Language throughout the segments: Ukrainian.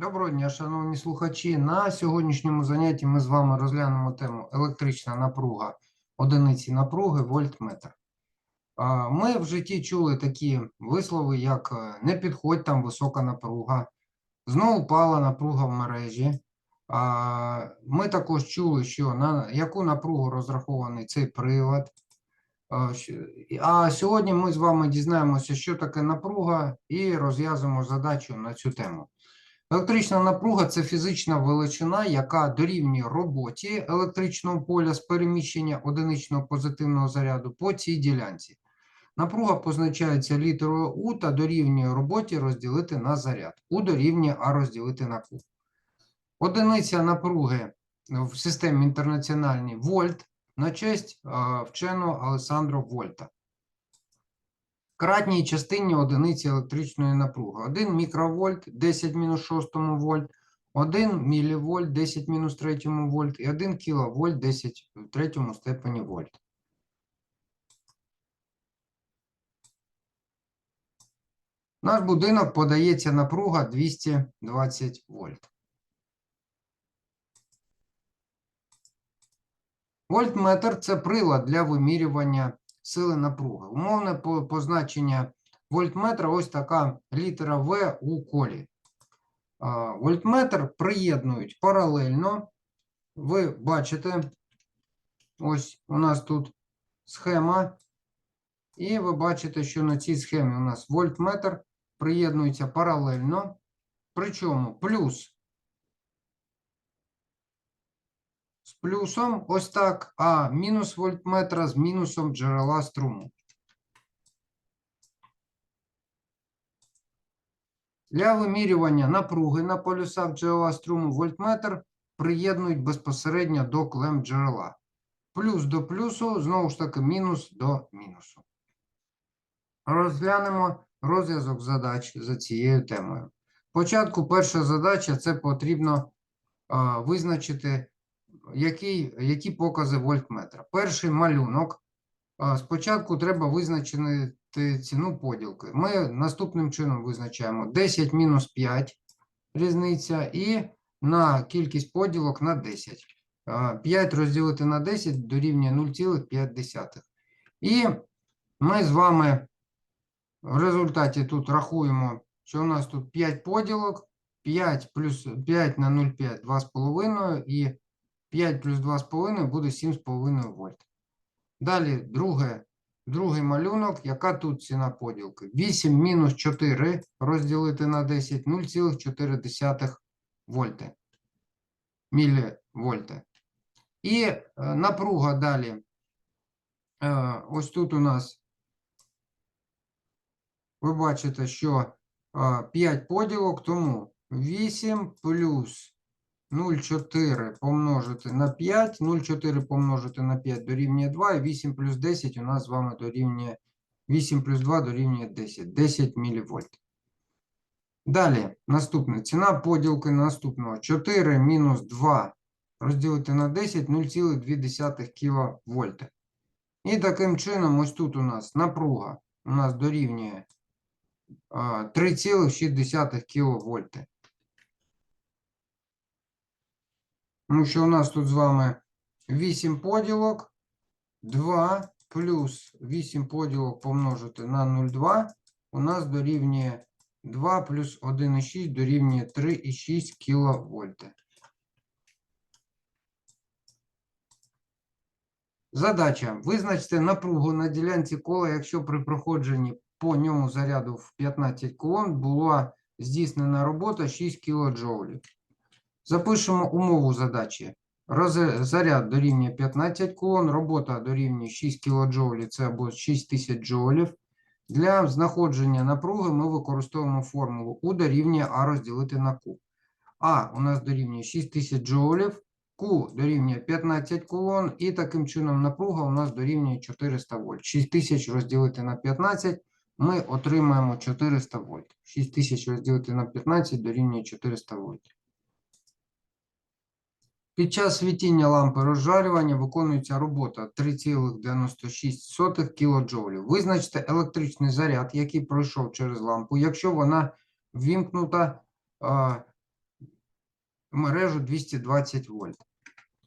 Доброго дня, шановні слухачі. На сьогоднішньому занятті ми з вами розглянемо тему електрична напруга одиниці напруги вольтметр. Ми в житті чули такі вислови, як е, не підходь там висока напруга, знову пала напруга в мережі. Ми також чули, що на яку напругу розрахований цей прилад. А сьогодні ми з вами дізнаємося, що таке напруга, і розв'язуємо задачу на цю тему. Електрична напруга це фізична величина, яка дорівнює роботі електричного поля з переміщення одиничного позитивного заряду по цій ділянці. Напруга позначається літерою У та дорівнює роботі розділити на заряд. У дорівнює А розділити на Q. Одиниця напруги в системі інтернаціональній вольт на честь вченого Алесандро Вольта кратній частині одиниці електричної напруги. 1 мікровольт 10 мінус 6 вольт, 1 мілівольт 10 мінус 3 вольт і 1 кіловольт 10 в третьому степені вольт. Наш будинок подається напруга 220 вольт. Вольтметр це прилад для вимірювання сили напруги. Умовне позначення вольтметра ось така літера В у колі. Вольтметр приєднують паралельно. Ви бачите, ось у нас тут схема. І ви бачите, що на цій схемі у нас вольтметр приєднується паралельно. Причому плюс з плюсом ось так, а мінус вольтметра з мінусом джерела струму. Для вимірювання напруги на полюсах джерела струму вольтметр приєднують безпосередньо до клем джерела. Плюс до плюсу, знову ж таки, мінус до мінусу. Розглянемо розв'язок задач за цією темою. Спочатку перша задача це потрібно а, визначити які, які покази вольтметра. Перший малюнок. Спочатку треба визначити ціну поділки. Ми наступним чином визначаємо 10 мінус 5 різниця і на кількість поділок на 10. 5 розділити на 10 дорівнює 0,5. І ми з вами в результаті тут рахуємо, що у нас тут 5 поділок, 5 плюс 5 на 0,5 2,5 і 5 плюс 2,5 буде 7,5 вольт. Далі друге, другий малюнок. Яка тут ціна поділки? 8 мінус 4 розділити на 10 0,4 вольти. Мілівольти. І е, напруга далі. Е, ось тут у нас ви бачите, що 5 поділок, тому 8 плюс 0,4 помножити на 5, 0,4 помножити на 5 дорівнює 2, і 8 плюс 10 у нас з вами дорівнює 8 плюс 2 дорівнює 10, 10 мілівольт. Далі, наступне, ціна поділки наступного 4 мінус 2 розділити на 10, 0,2 кВт. І таким чином, ось тут у нас напруга у нас дорівнює а, 3,6 кВт. Тому що у нас тут з вами 8 поділок, 2 плюс 8 поділок помножити на 0,2 у нас дорівнює 2 плюс 1,6 дорівнює 3,6 кВт. Задача. Визначте напругу на ділянці кола, якщо при проходженні по ньому заряду в 15 кулон була здійснена робота 6 кДж. Запишемо умову задачі. Заряд дорівнює 15 кулон, робота дорівнює 6 кДж, це або 6000 джоулів. Для знаходження напруги ми використовуємо формулу U дорівнює А розділити на Q. А у нас дорівнює 6000 джоулів, Q дорівнює 15 кулон, і таким чином напруга у нас дорівнює 400 вольт. 6000 розділити на 15, ми отримаємо 400 вольт. 6000 розділити на 15 дорівнює 400 вольт. Під час світіння лампи розжарювання виконується робота 3,96 кДж. Визначте електричний заряд, який пройшов через лампу, якщо вона ввімкнута а, мережу 220 вольт.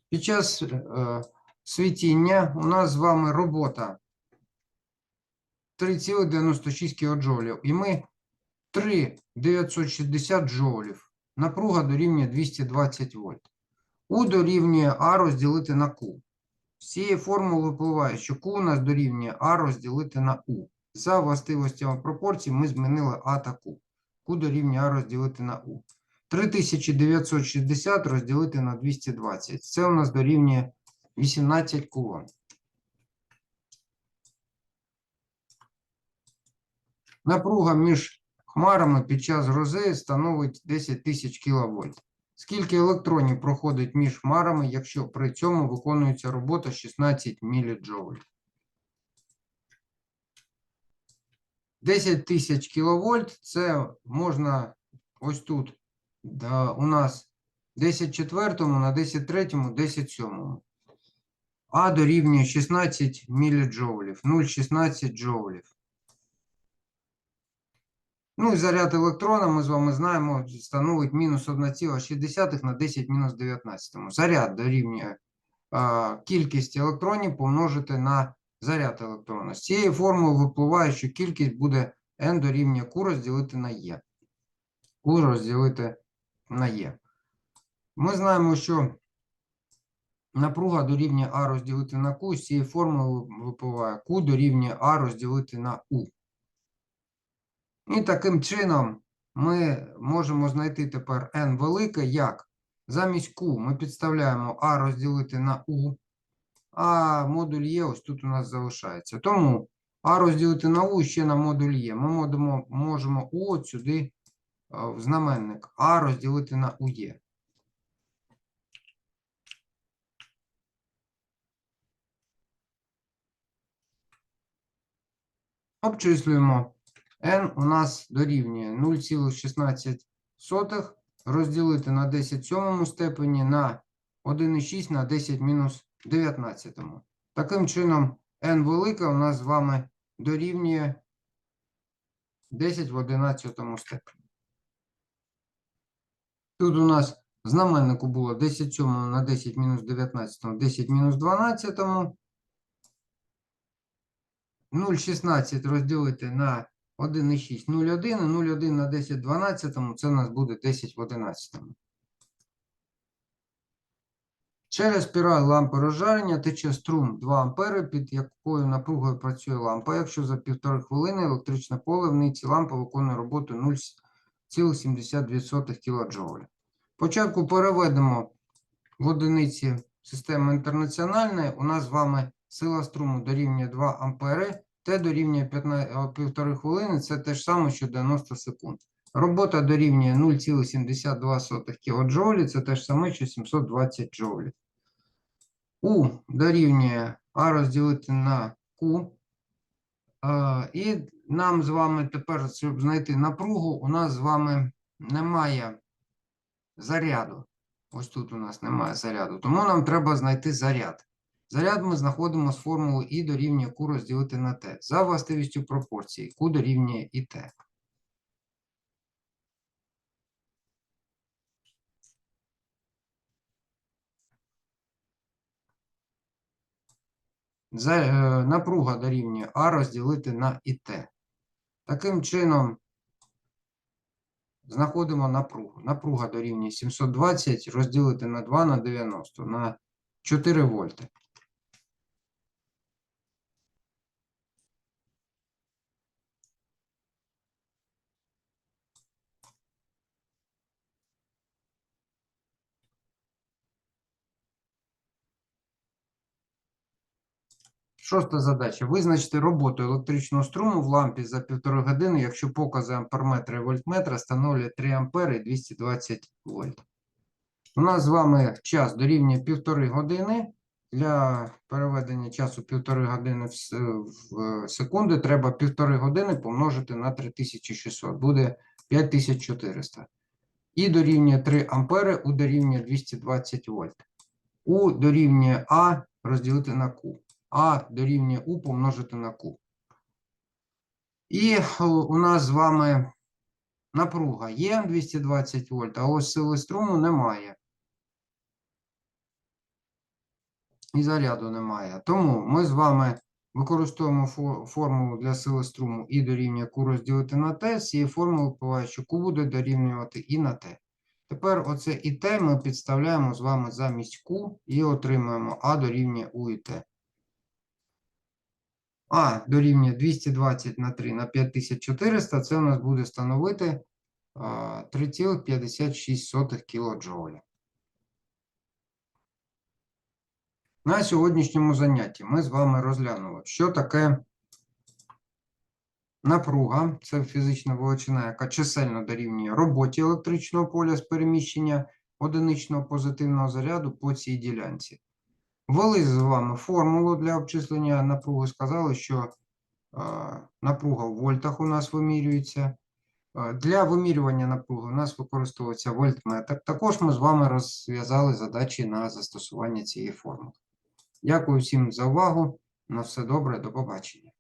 Під час е, світіння у нас з вами робота 3,96 кJ. І ми 3,960 джоулів. Напруга дорівнює 220 вольт. У дорівнює А розділити на Q. З формули випливає, що Q у нас дорівнює А розділити на У. За властивостями пропорцій ми змінили А та Q. Q дорівнює А розділити на У. 3960 розділити на 220. Це у нас дорівнює 18 кулон. Напруга між хмарами під час грози становить 10 тисяч кВт. Скільки електронів проходить між хмарами, якщо при цьому виконується робота 16 мДж? 10 тисяч кВт це можна ось тут да, у нас 10 четвертому на 10 третьому, 10 сьомому. А дорівнює 16 мДж, 0,16 джоулів. Ну і заряд електрона, ми з вами знаємо, становить мінус 1,6 на 10 мінус 19. Заряд дорівнює а, кількість електронів помножити на заряд електрона. З цієї формули випливає, що кількість буде n дорівнює Q розділити на E. Q розділити на Е. Ми знаємо, що напруга дорівнює А розділити на Q, з цієї формули випливає Q дорівнює А розділити на У. І таким чином ми можемо знайти тепер n велике, як замість Q ми підставляємо А розділити на У, а модуль Є ось тут у нас залишається. Тому А розділити на У ще на модуль Є. Ми можемо, У от сюди в знаменник А розділити на УЄ. Обчислюємо. N у нас дорівнює 0,16 розділити на 10 сьомому степені на 1,6 на 10 мінус 19. Таким чином, n велика у нас з вами дорівнює 10 в 11 степені. Тут у нас знаменнику було 10 сьомому на 10 мінус 19, 10 мінус 12. 0,16 розділити на 1,6, 0,1, і 0,1 на 10 в 12, це у нас буде 10 в 11. Через спіраль лампи розжарення тече струм 2 ампери, під якою напругою працює лампа. Якщо за півтори хвилини електричне поле в нитці лампи виконує роботу 0,72 кДж. Спочатку переведемо в одиниці системи інтернаціональної. У нас з вами сила струму дорівнює 2 ампери. Т дорівнює 1,5 хвилини, це те ж саме, що 90 секунд. Робота дорівнює 0,72 кДж, це те ж саме, що 720 джоулів. У дорівнює А розділити на Q. І нам з вами тепер, щоб знайти напругу, у нас з вами немає заряду. Ось тут у нас немає заряду. Тому нам треба знайти заряд. Заряд ми знаходимо з формули І дорівнює Q розділити на Т. За властивістю пропорції Q дорівнює і Т. Е, напруга дорівнює А розділити на ІТ. Таким чином, знаходимо напругу. Напруга дорівнює 720 розділити на 2 на 90 на 4 вольти. Шоста задача. Визначити роботу електричного струму в лампі за півтори години, якщо покази амперметра і вольтметра становлять 3 ампери і 220 вольт. У нас з вами час дорівнює півтори години. Для переведення часу півтори години в, секунди треба півтори години помножити на 3600. Буде 5400. І дорівнює 3 ампери, У дорівнює 220 вольт. У дорівнює А розділити на Q. А дорівнює У помножити на Q. І е, у нас з вами напруга є 220 вольт, а ось сили струму немає. І заряду немає. Тому ми з вами використовуємо формулу для сили струму І дорівнює Q розділити на Т. З цієї формули впливає, що Q буде дорівнювати і на Т. Тепер оце і Т ми підставляємо з вами замість Q і отримуємо А дорівнює У і Т. А дорівнює 220 на 3 на 5400. Це у нас буде становити 3,56 кілоджоуля. На сьогоднішньому занятті ми з вами розглянули, що таке напруга. Це фізична величина, яка чисельно дорівнює роботі електричного поля з переміщення одиничного позитивного заряду по цій ділянці. Ввели з вами формулу для обчислення напруги, сказали, що напруга в вольтах у нас вимірюється. Для вимірювання напруги у нас використовується вольтметр. Також ми з вами розв'язали задачі на застосування цієї формули. Дякую всім за увагу. На все добре, до побачення.